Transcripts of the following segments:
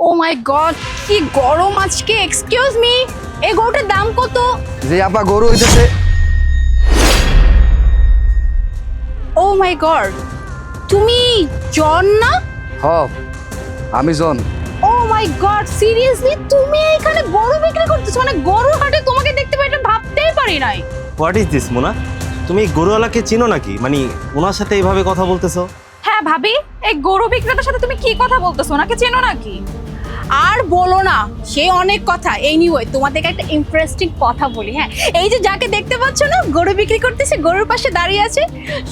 ও মাই god কি গরম আজকে এক্সকিউজ মি এই গরুটার দাম কত? যে আপা গরু হইতেছে। ও মাই গড তুমি জন না? হ আমি জন। ও মাই গড সিরিয়াসলি তুমি এখানে গরু বিক্রি করতেছো? মানে গরুর হাটে তোমাকে দেখতে পাই এটা ভাবতেই পারি নাই। What is this Mona? তুমি গরুওয়ালাকে চিনো নাকি? মানে ওনার সাথে এইভাবে কথা বলতেছো? হ্যাঁ ভাবি এই গরু বিক্রেতার সাথে তুমি কি কথা বলতেছো? ওনাকে চেনো নাকি? আর বলো না, সে অনেক কথা। এনিওয়ে তোমাদেরকে একটা ইন্টারেস্টিং কথা বলি হ্যাঁ? এই যে যাকে দেখতে পাচ্ছ না, গরু বিক্রি করতেছে, গরুর পাশে দাঁড়িয়ে আছে,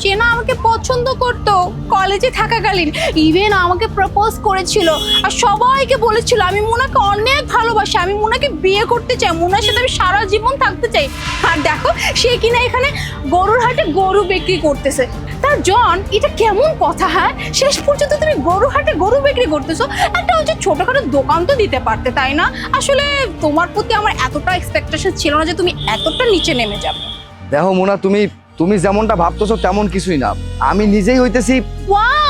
সে না আমাকে পছন্দ করতো কলেজে থাকাকালীন। ইভেন আমাকে প্রপোজ করেছিল, আর সবাইকে বলেছিল, আমি মোনাকে অনেক ভালোবাসি, আমি মোনাকে বিয়ে করতে চাই, মোনার সাথে আমি সারা জীবন থাকতে চাই। আর দেখো, সে কিনা এখানে গরুর হাটে গরু বিক্রি করতেছে। তা জন এটা কেমন কথা হ্যাঁ? শেষ পর্যন্ত তুমি গরু হাটে গরু বিক্রি করতেছো। একটা যে ছোটখাটো দোকান তো দিতে পারতে তাই না? আসলে তোমার প্রতি আমার এতটা এক্সপেকটেশন ছিল না যে তুমি এতটা নিচে নেমে যাবে। দেখো মোনা তুমি তুমি যেমনটা ভাবতেছো তেমন কিছুই না। আমি নিজেই হইতেছি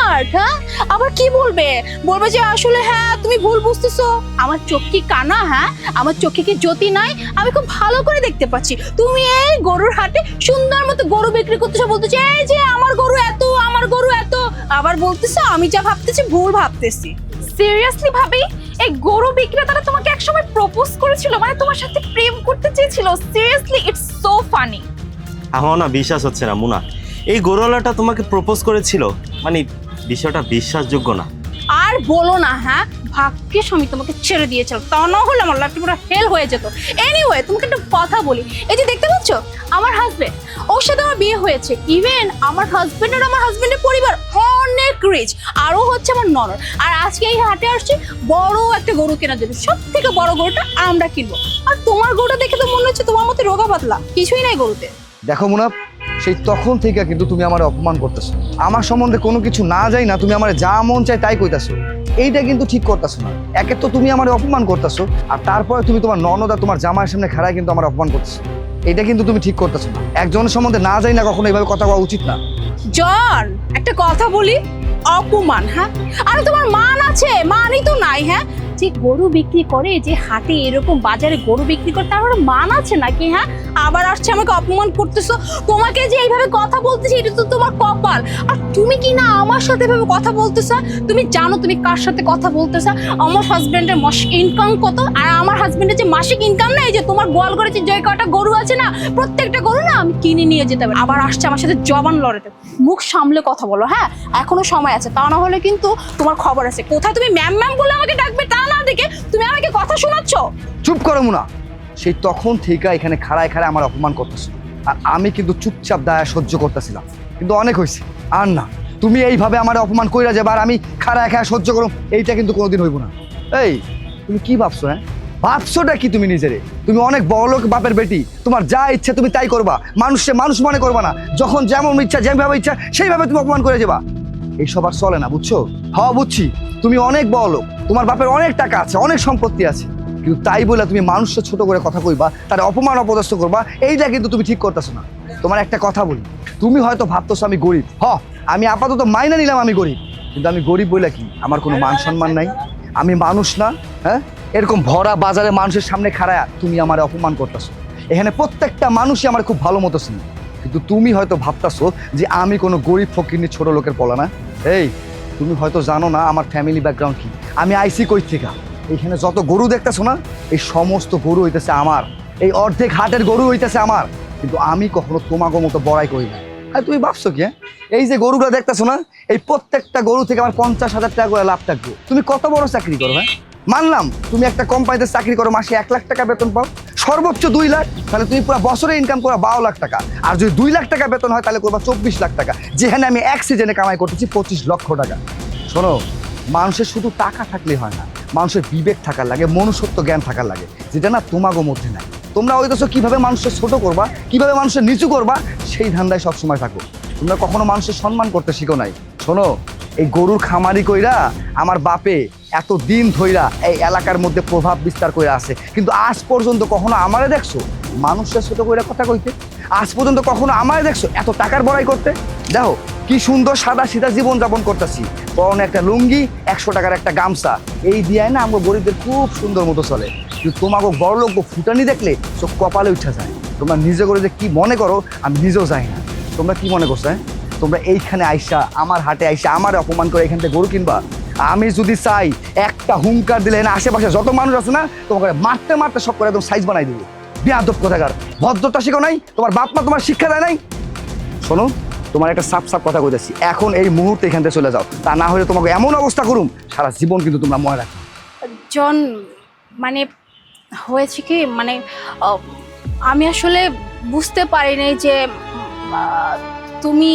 হোয়াট হ্যাঁ আবার কি বলবে? বলবে যে আসলে হ্যাঁ তুমি ভুল বুঝতেছো। আমার চোখ কি কানা হ্যাঁ? আমার চোখে কি জ্যোতি নাই? আমি খুব ভালো করে দেখতে পাচ্ছি। তুমি এই গরুর হাটে সুন্দর মতো গরু বিক্রি করতেছো, বলতেছো, এই যে আমার গরু এত, আমার গরু এত। আবার বলতেছো, আমি যা ভাবতেছি, ভুল ভাবতেছি। সিরিয়াসলি ভাবি? এই গরু বিক্রেতারা তোমাকে একসময় প্রপোজ করেছিল? মানে তোমার সাথে প্রেম করতে চেয়েছিল? সিরিয়াসলি ইটস সো ফানি আমার না, বিশ্বাস হচ্ছে না, মুনা। এই গরুওয়ালাটা তোমাকে প্রপোজ করেছিল? মানে বিষয়টা বিশ্বাসযোগ্য না। আর বলো না হ্যাঁ? ভাগ্যিস আমি তোমাকে ছেড়ে দিয়েছিলাম। তা না হলে আমার লাইফটা পুরো হেল হয়ে যেত। এনিওয়ে তোমাকে একটা কথা বলি। এই যে দেখতে পাচ্ছ? আমার হাজবেন্ড ওর সাথে আমার বিয়ে হয়েছে। ইভেন আমার হাজবেন্ড আর আমার হাজবেন্ডের পরিবার অনেক রিচ আরও হচ্ছে আমার ননদ। আর আজকে এই হাটে আসছি বড় একটা গরু কেনার জন্য। সব থেকে বড় গরুটা আমরা কিনবো। আর তোমার গরুটা দেখে তো মনে হচ্ছে তোমার মতো রোগা পাতলা। কিছুই নাই গরুতে। দেখো মোনা সেই তখন থেকে কিন্তু তুমি আমার অপমান করতেছো। আমার সম্বন্ধে কোনো কিছু না যাই না, তুমি আমার যা মন চাই তাই কইতাছো। এইটা কিন্তু ঠিক করতেছো না। একে তো তুমি আমার অপমান করতেছো, আর তারপরে তুমি তোমার ননদা তোমার জামার সামনে খাড়ায় কিন্তু আমার অপমান করতেছো। এটা কিন্তু তুমি ঠিক করতেছো না। একজনের সম্বন্ধে না যাই না কখনো এইভাবে কথা বলা উচিত না। জন একটা কথা বলি, অপমান হ্যাঁ? আরে তোমার মান আছে, মানই তো নাই হ্যাঁ? যে গরু বিক্রি করে, যে হাতে এরকম বাজারে গরু বিক্রি করে, তার মান আছে নাকি হ্যাঁ? আবার আসছে আমাকে অপমান করতেছো। তোমাকে যে এইভাবে কথা বলতেছি, এটা তো তোমার কপাল। আর তুমি কি না আমার সাথে এভাবে কথা বলতেছ তুমি জানো তুমি কার সাথে কথা বলতেছ আমার হাজব্যান্ডের মাসিক ইনকাম কত, আর আমার হাজব্যান্ডের যে মাসিক ইনকাম না, এই যে তোমার গোয়াল করে যে কটা গরু আছে না, প্রত্যেকটা গরু না আমি কিনে নিয়ে যেতে পারি। আবার আসছে আমার সাথে জবান লড়াতে মুখ সামলে কথা বলো হ্যাঁ? এখনও সময় আছে, তা না হলে কিন্তু তোমার খবর আছে। কোথায় তুমি ম্যাম ম্যাম বলে আমাকে ডাকবে, তা দেখে তুমি আমাকে কথা শোনাচ্ছ? চুপ করো মুনা। সেই তখন থেকে এখানে খাড়ায় খাড়ায় আমার অপমান করতেছো আর আমি কিন্তু চুপচাপ দায়া সহ্য করতেছিলাম। কিন্তু অনেক হয়েছে। আর না, তুমি এইভাবে আমার অপমান কইরা যাবে আর আমি খাড়ায় খাড়া সহ্য করো এইটা কিন্তু কোনোদিন হইব না। এই, তুমি কি ভাবছ হ্যাঁ? ভাবছোটা কি তুমি নিজেরে? তুমি অনেক বড় লোক বাপের বেটি। তোমার যা ইচ্ছা তুমি তাই করবা। মানুষে মানুষ মনে করবা না। যখন যেমন ইচ্ছা যেভাবে ইচ্ছা, সেইভাবে তুমি অপমান করে যাবা। এইসব আর চলে না, বুঝছ? হ্যাঁ বুঝছি। তুমি অনেক বড় লোক, তোমার বাপের অনেক টাকা আছে, অনেক সম্পত্তি আছে। কিন্তু তাই বলে তুমি মানুষকে ছোট করে কথা কইবা, তার অপমান অপদস্থ করবা, এইটা কিন্তু তুমি ঠিক করতেছো না। তোমার একটা কথা বলি, তুমি হয়তো ভাবতেছো আমি গরিব। হ, আমি আপাতত মাইনা নিলাম আমি গরিব, কিন্তু আমি গরিব বলে কি? আমার কোনো মান সম্মান নাই, আমি মানুষ না হ্যাঁ? এরকম ভরা বাজারে মানুষের সামনে খাড়ায় তুমি আমার অপমান করতেছো। এখানে প্রত্যেকটা মানুষই আমার খুব ভালো মতো ছিল কিন্তু তুমি হয়তো ভাবতাছো যে আমি কোনো গরিব ফকিরনি ছোট লোকের পলা না এই তুমি হয়তো জানো না আমার ফ্যামিলি ব্যাকগ্রাউন্ড কি। আমি আইসি কই থেকে এইখানে যত গরু দেখতেছো না, এই সমস্ত গরু হইতেছে আমার। এই অর্ধেক হাটের গরু হইতেছে আমার। কিন্তু আমি কখনো তোমাকে মতো বড়াই করি না আর তুমি ভাবছ কি? এই যে গরুগুলো দেখতেছো না, এই প্রত্যেকটা গরু থেকে আমার পঞ্চাশ হাজার টাকা করে লাভ থাকবে। তুমি কত বড় চাকরি করো হ্যাঁ? মানলাম, তুমি একটা কোম্পানিতে চাকরি করো, মাসে এক লাখ টাকা বেতন পাও। সর্বোচ্চ দুই লাখ, তাহলে তুমি পুরো বছরে ইনকাম করো বারো লাখ টাকা। আর যদি দুই লাখ টাকা বেতন হয়, তাহলে করবা চব্বিশ লাখ টাকা। যেখানে আমি এক সিজনে কামাই করতেছি পঁচিশ লক্ষ টাকা। শোনো, মানুষের শুধু টাকা থাকলেই হয় না, মানুষের বিবেক থাকার লাগে, মনুষ্যত্ব জ্ঞান থাকার লাগে, যেটা না তোমাগো মধ্যে নাই। তোমরা হইতেছো কীভাবে মানুষের ছোট করবা, কীভাবে মানুষের নিচু করবা, সেই ধান্দায় সবসময় থাকো। তোমরা কখনো মানুষের সম্মান করতে শিখো নাই। শোনো, এই গরুর খামারি কইরা আমার বাপে এত দিন ধইরা এই এলাকার মধ্যে প্রভাব বিস্তার করে আছে। কিন্তু আজ পর্যন্ত কখনো আমারে দেখছ? মানুষের ছোট করে কথা কইতে? আজ পর্যন্ত কখনো আমায় দেখছ? এত টাকার বড়াই করতে? দেখো, কি সুন্দর সাদা সিধা জীবন যাপন করতেছি। পরনে একটা লুঙ্গি, একশো টাকার একটা গামছা। এই দিয়ে না আমার গরিবদের খুব সুন্দর মতো চলে। কিন্তু তোমাকে বড় লোক ফুটানি দেখলে চোখ কপালে উঠা যায়। তোমরা নিজে করে যে কি মনে করো, আমি নিজেও যাই না। তোমরা কি মনে করছ হ্যাঁ? তোমরা এইখানে আইসা, আমার হাটে আইসা, আমার অপমান করে এখান থেকে গরু কিনবা? আমি যদি চাই একটা হুঙ্কার দিলে না, আশেপাশে যত মানুষ আছে না, তোমাকে মারতে মারতে সব করে একদম সাইজ বানাই দিবে। বিয়াদব কোথাকার। ভদ্রতা শিখো নাই, তোমার বাপ মা তোমার শিক্ষা দেয় নাই। শোনো, তোমার একটা সাপ সাপ কথা কইতেছি এখন এই মুহূর্তে এখান থেকে চলে যাও। তা না হলে তোমাকে এমন অবস্থা করুম, সারা জীবন কিন্তু তোমরা মনে রাখো জন মানে হয়েছে কি মানে আমি আসলে বুঝতে পারিনি যে তুমি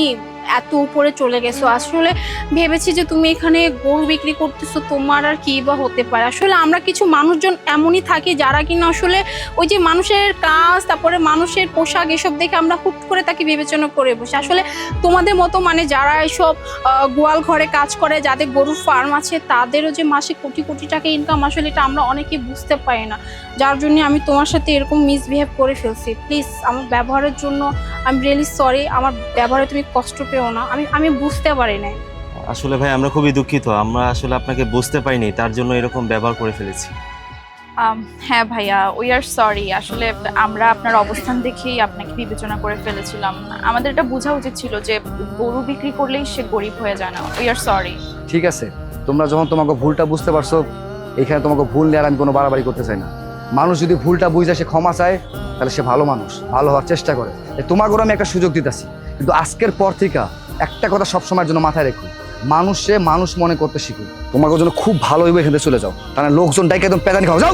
এত উপরে চলে গেছো। আসলে ভেবেছি যে তুমি এখানে গরু বিক্রি করতেছো, তোমার আর কি বা হতে পারে? আসলে আমরা কিছু মানুষজন এমনই থাকি যারা কিনা আসলে ওই যে মানুষের কাজ, তারপরে মানুষের পোশাক এসব দেখে আমরা হুট করে তাকে বিবেচনা করে বসে। আসলে তোমাদের মতো মানে যারা এসব গোয়াল ঘরে কাজ করে, যাদের গরুর ফার্ম আছে, তাদেরও যে মাসে কোটি কোটি টাকা ইনকাম আসলে এটা আমরা অনেকেই বুঝতে পারি না। যার জন্য আমি তোমার সাথে এরকম মিসবিহেভ করে ফেলছি। প্লিজ আমার ব্যবহারের জন্য আমি রিয়েলি সরি আমার ব্যবহারে তুমি কষ্ট পেও না আমি আমি বুঝতে পারি না আসলে ভাই আমরা খুবই দুঃখিত। আমরা আসলে আপনাকে বুঝতে পারিনি তার জন্য এরকম ব্যবহার করে ফেলেছি। আম, হ্যাঁ ভাইয়া উই আর সরি আসলে আমরা আপনার অবস্থান দেখেই আপনাকে বিবেচনা করে ফেলেছিলাম। আমাদের এটা বোঝা উচিত ছিল যে গরু বিক্রি করলেই সে গরিব হয়ে যায় না। উই আর সরি ঠিক আছে তোমরা যখন তোমাকে ভুলটা বুঝতে পারছ এখানে তোমাকে ভুল নিয়ে আর আমি কোনো বাড়াবাড়ি করতে চাই না। মানুষ যদি ভুলটা বুঝে সে ক্ষমা চায় তাহলে সে ভালো মানুষ ভালো হওয়ার চেষ্টা করে। তোমাকে আমি একটা সুযোগ দিতেছি। কিন্তু আজকের পর থেকে একটা কথা সবসময়ের জন্য মাথায় রেখো। মানুষে মানুষ মনে করতে শিখুন তোমাকে জন্য খুব ভালো হইবে চলে যাও। কারণ লোকজন ডাইকে একদম প্যাদানি খাওয়া যাও!